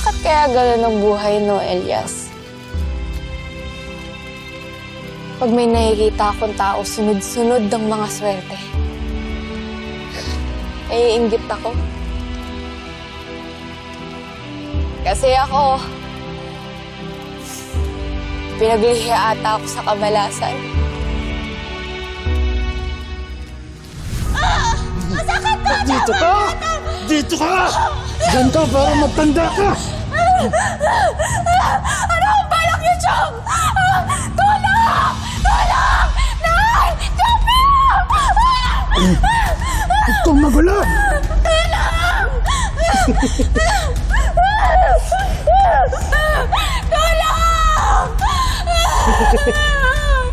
Bakit kaya gano'n ang buhay, no, Elias? Pag may nakikita akong tao, sunod-sunod ang mga swerte. Naiinggit ako. Kasi ako, pinaglihi ata ako sa kamalasan. Dito ka! Dito ka! Ka para magtanda ka! Ano ang balak niyo, Chong? Ah, Tulong! Tulong! Nay! Choppy! Huwag kang magulo!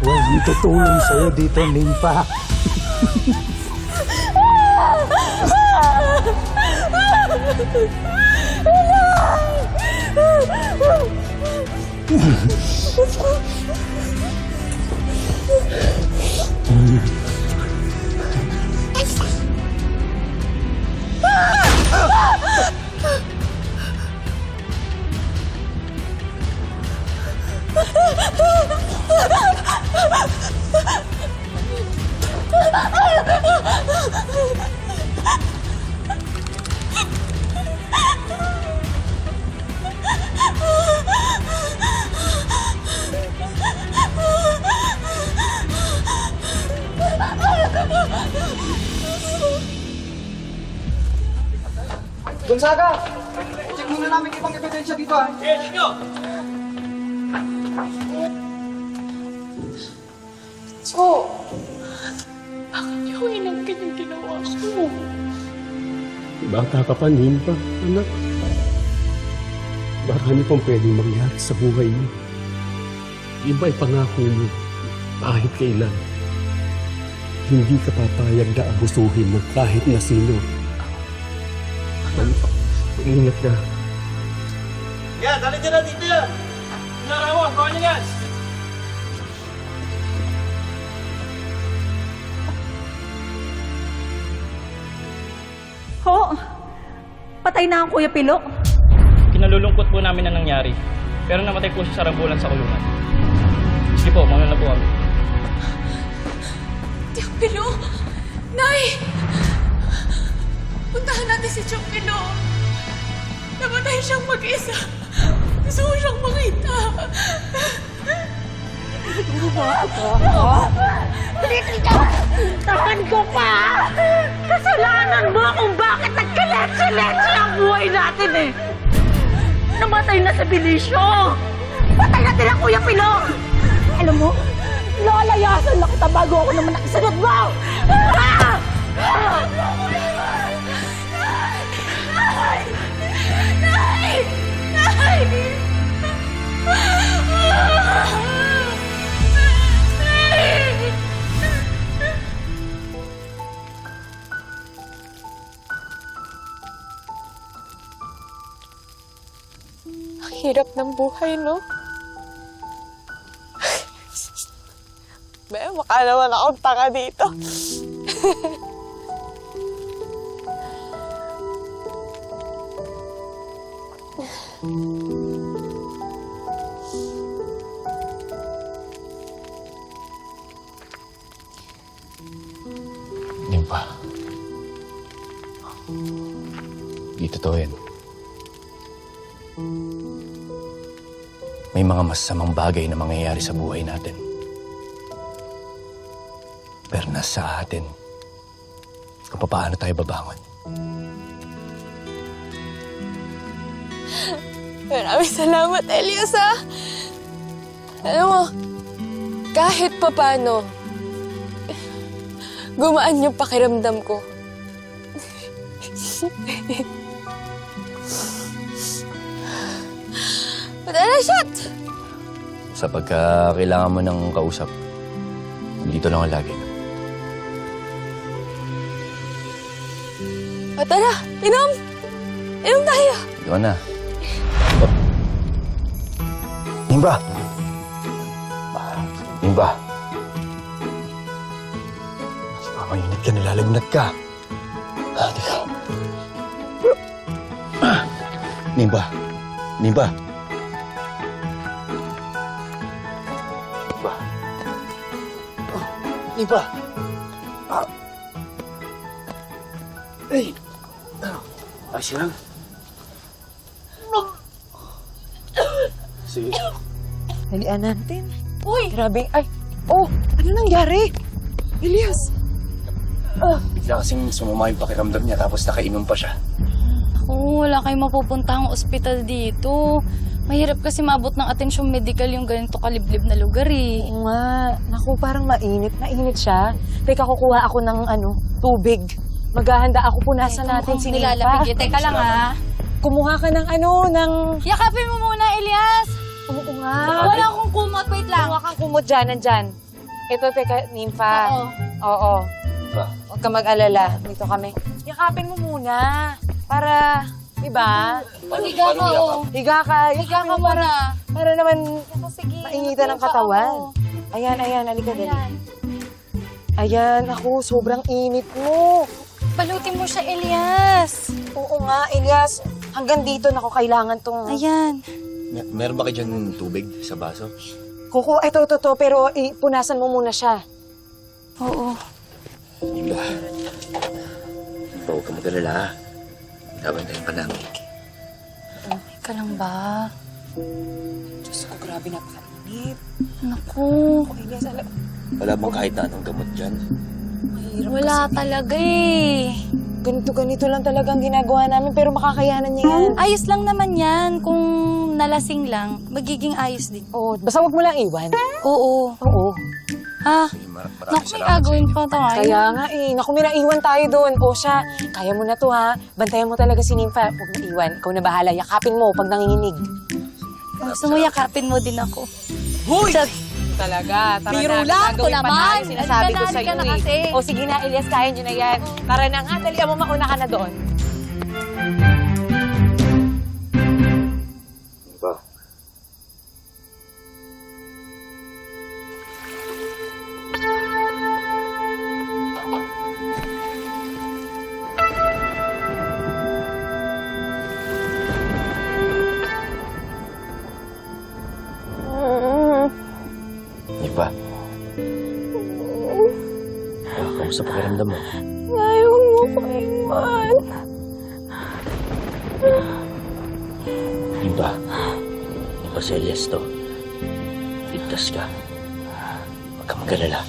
Walang tutulong sa'yo dito, Nimpa. Wala! Gonzaga! Check muna namin ibang ebidensya dito ah. So, bakit niyo inangkin yung ginawa ko? Bata ka pa, Nimpa, anak. Marami pang pwedeng mangyari sa buhay mo. Iba ipangako mo, kahit kailan. Hindi ka papayag na abusuhin ng kahit na sino. Ingat ka. Yan, dali dyan na dito yan. Narawa, gawa niyo yan. Ho! Patay na ang Kuya Pilo. Kinalulungkot po namin na nangyari. Pero namatay po siya sa rambulan sa kulungan. Sige po, mauna na po kami. Tiapilo! Nay! Puntahan natin si Tiapilo. Namatay siyang mag-isa. Gusto ko siyang makita. Tahan ko pa! Kasalanan mo kung bakit nagkaletse-letse ang buhay natin eh! Namatay na sa bilisyo! Patay na din ang Kuya Pilo! Alam mo, lalayasan na kita bago ako naman nakisunod mo! Ah! Hirap ng buhay, no? Be, mukha naman akong tanga dito. Nimpa. Di totoo yan. May mga masamang bagay na mangyayari sa buhay natin. Pero nasa atin kung paano tayo babangon. Maraming salamat, Elias, ha? Alam mo, kahit papano, gumaan yung pakiramdam ko. Madala, shot! Sa pagka kailangan mo ng kausap, dito lang ang lagi. O tara, inom! Inom tayo! Doon na. Nimba! Nimba! Ka, nilalagnat ka. Ah, teka. Ah, Nimba, Nimba. Nimba. Oh, Nimba. Ah. Ay. Ah. Ayos lang. Sige. Dalian natin. Uy! Grabe. Ay! Oh! Ano nangyari? Elias! Bigla kasing sumama yung pakiramdam niya tapos nakainom pa siya. Oo, wala kayong mapupuntahang ospital dito. Mahirap kasi mabot ng atensyong medical yung ganito kaliblib na lugar eh. Oo nga. Naku, parang mainit. Mainit siya. Teka, kukuha ako ng ano, tubig. Maghahanda ako. Punasan natin si Nipa. Nilalapig. Eh, Teka lang ha. Kumuha ka ng ano, ng... Yakapin mo muna, Elias! Oo nga. Wala akong kumot. Wait lang. Kumuha kang kumot dyan, nandyan. Ito, teka, Nimpa. Oo. Oo. Ba? Huwag ka mag-alala. Dito kami. Yakapin mo muna. Para, diba? Higa ka, oh. Higa ka. Higa ka muna. Para naman Sige. mainitan ng katawan. oh. Ayan, ayan. Halika, dali. Ayan. Ayan, ako, sobrang init mo. Balutin mo siya, Elias. Oo nga, Elias. Hanggang dito, nako, kailangan tong... Ayan. Mer- meron ba kayo dyan tubig sa baso? Kuku, ito, ito, ito, pero ipunasan mo muna siya. Oo. Nimba. Nimba, huwag ka mag-alala ha. Dabantayin pa namin. Ka lang ba? Diyos ko, grabe, napakainit. Naku. Oh, Elias, alam, Wala bang kahit na anong gamot dyan? mahirap Wala kasi. talaga eh. Ganito, ganito lang talagang ginagawa namin, pero makakayanan niya yan. Ayos lang naman yan. Kung nalasing lang, magiging ayos din. Oo, basta wag mo lang iwan. Oo. Oo. Mar- Naku, may gagawin pa tayo. Kaya nga eh, naku, may naiwan tayo doon. O siya, kaya mo na to ha. Bantayan mo talaga si Nympha. Huwag na iwan. Ikaw na bahala. Yakapin mo pag nanginginig. Gusto mo yakapin mo din ako. Hoy! Sa- Talaga, tara Biro na. lang, Gagawin pa naman. namin, Sinasabi ko Halika na, sa iyo halika na eh. O sige na, Elias, kaya nyo na yan. Tara na nga, dali mo mauna ka na doon. Kamusta pakiramdam mo? Ayaw mo ko iwan. Nimba. Nimba si Elias to. Ligtas ka. Huwag ka mag-alala.